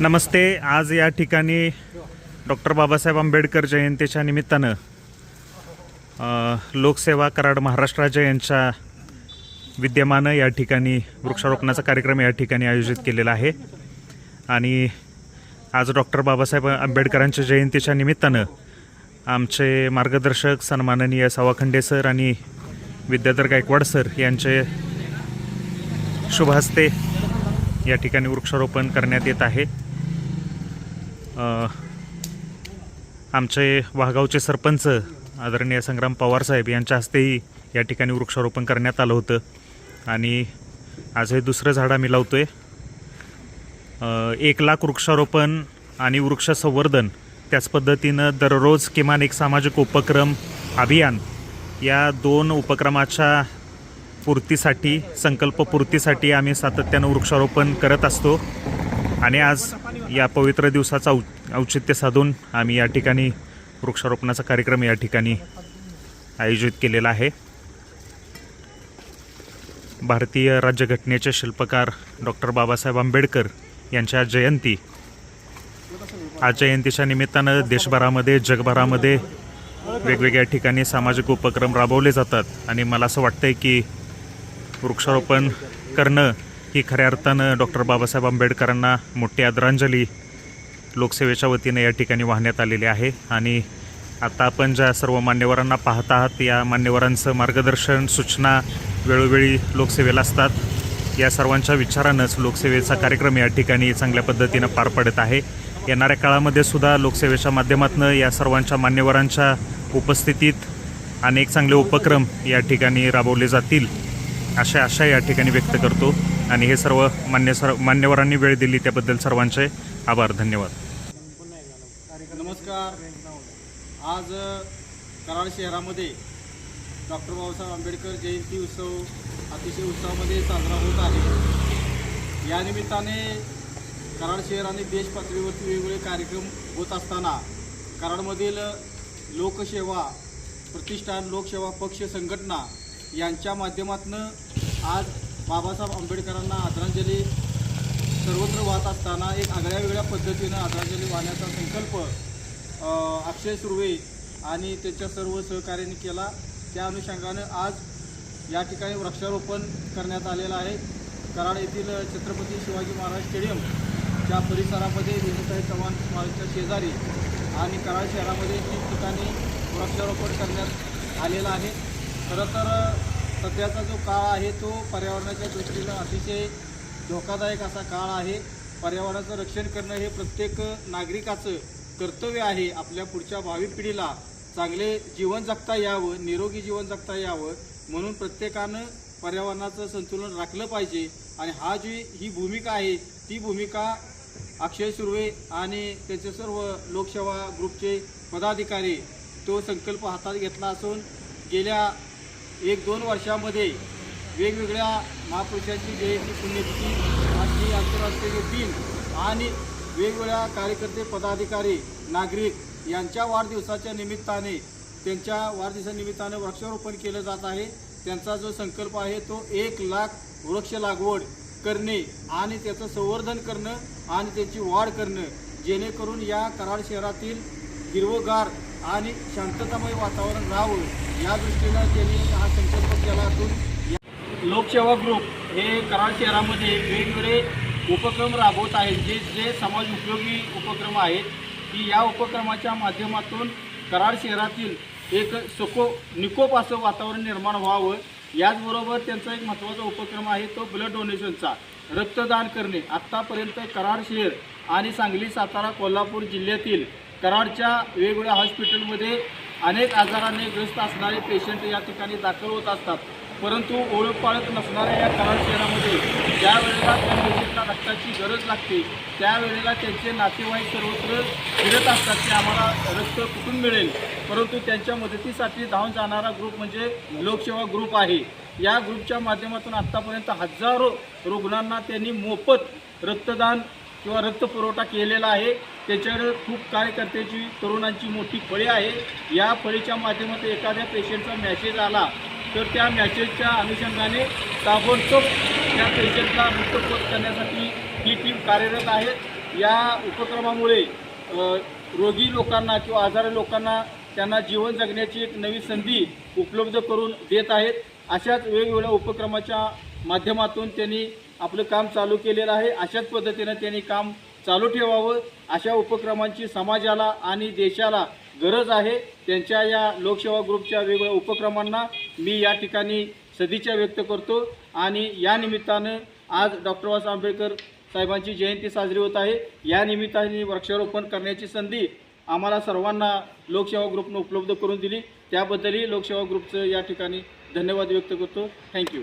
नमस्ते आज या ठिकाणी डॉक्टर बाबासाहेब आंबेडकर जयंतीच्या निमित्तानं लोकसेवा कराड महाराष्ट्राच्या यांच्या विद्यमानं या ठिकाणी वृक्षारोपणाचा कार्यक्रम या ठिकाणी आयोजित केलेला आहे. आणि आज डॉक्टर बाबासाहेब आंबेडकरांच्या जयंतीच्या निमित्तानं आमचे मार्गदर्शक सन्माननीय सवाखंडे सर आणि विद्याधर गायकवाड सर यांचे शुभ हस्ते या ठिकाणी वृक्षारोपण करण्यात येत आहे. आमचे वाघावचे सरपंच आदरणीय संग्राम पवार साहेब यांच्या हस्तेही या ठिकाणी वृक्षारोपण करण्यात आलं होतं. आणि आज हे दुसरं झाड आम्ही लावतो आहे एक लाख वृक्षारोपण आणि वृक्ष संवर्धन त्याच पद्धतीनं दररोज किमान एक सामाजिक उपक्रम अभियान या दोन उपक्रमाच्या पूर्तीसाठी संकल्प पूर्तीसाठी आम्ही सातत्यानं वृक्षारोपण करत असतो. आणि आज या पवित्र दिवसाचा औ औचित्य साधून आम्ही या ठिकाणी वृक्षारोपणाचा कार्यक्रम या ठिकाणी आयोजित केलेला आहे. भारतीय राज्यघटनेचे शिल्पकार डॉक्टर बाबासाहेब आंबेडकर यांच्या जयंती आज जयंतीच्या निमित्तानं देशभरामध्ये जगभरामध्ये वेगवेगळ्या ठिकाणी सामाजिक उपक्रम राबवले जातात. आणि मला असं वाटतंय की वृक्षारोपण करणं ही खऱ्या अर्थानं डॉक्टर बाबासाहेब आंबेडकरांना मोठी आदरांजली लोकसेवेच्या वतीने या ठिकाणी वाहण्यात आलेली आहे. आणि आता आपण ज्या सर्व मान्यवरांना पाहत आहात या मान्यवरांचं मार्गदर्शन सूचना वेळोवेळी लोकसेवेला असतात. या सर्वांच्या विचारानंच लोकसेवेचा कार्यक्रम या ठिकाणी चांगल्या पद्धतीनं पार पडत आहे. येणाऱ्या काळामध्ये सुद्धा लोकसेवेच्या माध्यमातून या सर्वांच्या मान्यवरांच्या उपस्थितीत अनेक चांगले उपक्रम या ठिकाणी राबवले जातील. अशा आशा या ठिकाणी व्यक्त करतो. आणि हे सर्व मान्य सर मान्यवरांनी वेळ दिली त्याबद्दल सर्वांचे आभार धन्यवाद. नमस्कार. आज कराड शहरामध्ये डॉक्टर बाबासाहेब आंबेडकर जयंती उत्सव अतिशय उत्सवामध्ये साजरा होत आहे. या निमित्ताने कराड शहर आणि देश पातळीवरती वेगवेगळे कार्यक्रम होत असताना कराडमधील लोकसेवा प्रतिष्ठान लोकसेवा पक्ष संघटना यांच्या माध्यमातून आज बाबासाहेब आंबेडकरांना आदरांजली सर्वत्र वाहत असताना एक आगळ्या वेगळ्या पद्धतीनं आदरांजली वाहण्याचा संकल्प अक्षय सुर्वे आणि त्याच्या सर्व सहकार्याने केला. त्या अनुषंगानं आज या ठिकाणी वृक्षारोपण करण्यात आलेलं आहे. कराड येथील छत्रपती शिवाजी महाराज स्टेडियम च्या परिसरामध्ये विनोदताई चव्हाण स्मारकच्या शेजारी आणि कराड शहरामध्ये ठिकठिकाणी वृक्षारोपण करण्यात आलेलं आहे. खरं तर सध्याचा जो काळ आहे तो पर्यावरणाच्या दृष्टीनं अतिशय धोकादायक असा काळ आहे. पर्यावरणाचं रक्षण करणं हे प्रत्येक नागरिकाचं कर्तव्य आहे. आपल्या पुढच्या भावी पिढीला चांगले जीवन जगता यावं निरोगी जीवन जगता यावं म्हणून प्रत्येकानं पर्यावरणाचं संतुलन राखलं पाहिजे. आणि हा जी ही भूमिका आहे ती भूमिका अक्षय सुर्वे आणि त्याचे सर्व लोकसेवा ग्रुपचे पदाधिकारी तो संकल्प हातात घेतला असून गेल्या एक दोन वर्षामध्ये वेगवेगळ्या महापुरुषांची जयंती पुण्यतिथी आणि आंतरराष्ट्रीय दिन आणि वेगवेगळ्या कार्यकर्ते पदाधिकारी नागरिक यांच्या वाढदिवसाच्या निमित्ताने त्यांच्या वाढदिवसानिमित्ताने वृक्षारोपण केलं जात आहे. त्यांचा जो संकल्प आहे तो एक लाख वृक्ष लागवड करणे आणि त्याचं संवर्धन करणं आणि त्याची वाढ करणं जेणेकरून या कराड शहरातील हिरवगार आणि शांततामय वातावरण राहावं या दृष्टीनं त्यांनी हा संकल्प केला असून लोकसेवा ग्रुप हे कराड शहरामध्ये वेगवेगळे उपक्रम राबवत आहेत. जे जे समाज उपयोगी उपक्रम आहेत की या उपक्रमाच्या माध्यमातून कराड शहरातील एक सको निकोप असं वातावरण निर्माण व्हावं. याचबरोबर त्यांचा एक महत्त्वाचा उपक्रम आहे तो ब्लड डोनेशनचा रक्तदान करणे. आत्तापर्यंत कराड शहर आणि सांगली सातारा कोल्हापूर जिल्ह्यातील कराडच्या वेगवेगळ्या हॉस्पिटलमध्ये अनेक आजाराने ग्रस्त असणारे पेशंट या ठिकाणी दाखल होत असतात. परंतु ओळखपाळत नसणाऱ्या या कराड शहरामध्ये ज्या वेळेला त्या पेशंटला रक्ताची गरज लागते त्यावेळेला त्यांचे नातेवाईक सर्वत्र फिरत असतात की आम्हाला रक्त कुठून मिळेल? परंतु त्यांच्या मदतीसाठी धावून जाणारा ग्रुप म्हणजे लोकसेवा ग्रुप आहे. या ग्रुपच्या माध्यमातून आत्तापर्यंत हजारो रुग्णांना त्यांनी मोफत रक्तदान किंवा रक्तपुरवठा केलेला आहे त्याच्याकडे खूप कार्यकर्त्याची तरुणांची मोठी फळी आहे. या फळीच्या माध्यमातून एखाद्या पेशंटचा मॅसेज आला तर त्या मॅसेजच्या अनुषंगाने ताबडतोब त्या पेशंटला मुक्तपोत करण्यासाठी ही टीम कार्यरत आहे. या उपक्रमामुळे रोगी लोकांना किंवा आजारी लोकांना त्यांना जीवन जगण्याची एक नवी संधी उपलब्ध करून देत आहेत. अशाच वेगवेगळ्या उपक्रमाच्या माध्यमातून त्यांनी आपलं काम चालू केलेलं आहे. अशाच पद्धतीनं त्यांनी काम चालू ठेवावं. अशा उपक्रमांची समाजाला आणि देशाला गरज आहे. त्यांच्या या लोकसेवा ग्रुपच्या वेगवेगळ्या उपक्रमांना मी या ठिकाणी सदिच्छा व्यक्त करतो. आणि या निमित्तानं आज डॉक्टर बाबासाहेब आंबेडकर साहेबांची जयंती साजरी होत आहे. या निमित्ताने वृक्षारोपण करण्याची संधी आम्हाला सर्वांना लोकसेवा ग्रुपनं उपलब्ध करून दिली. त्याबद्दलही लोकसेवा ग्रुपचं या ठिकाणी धन्यवाद व्यक्त करतो. थँक्यू.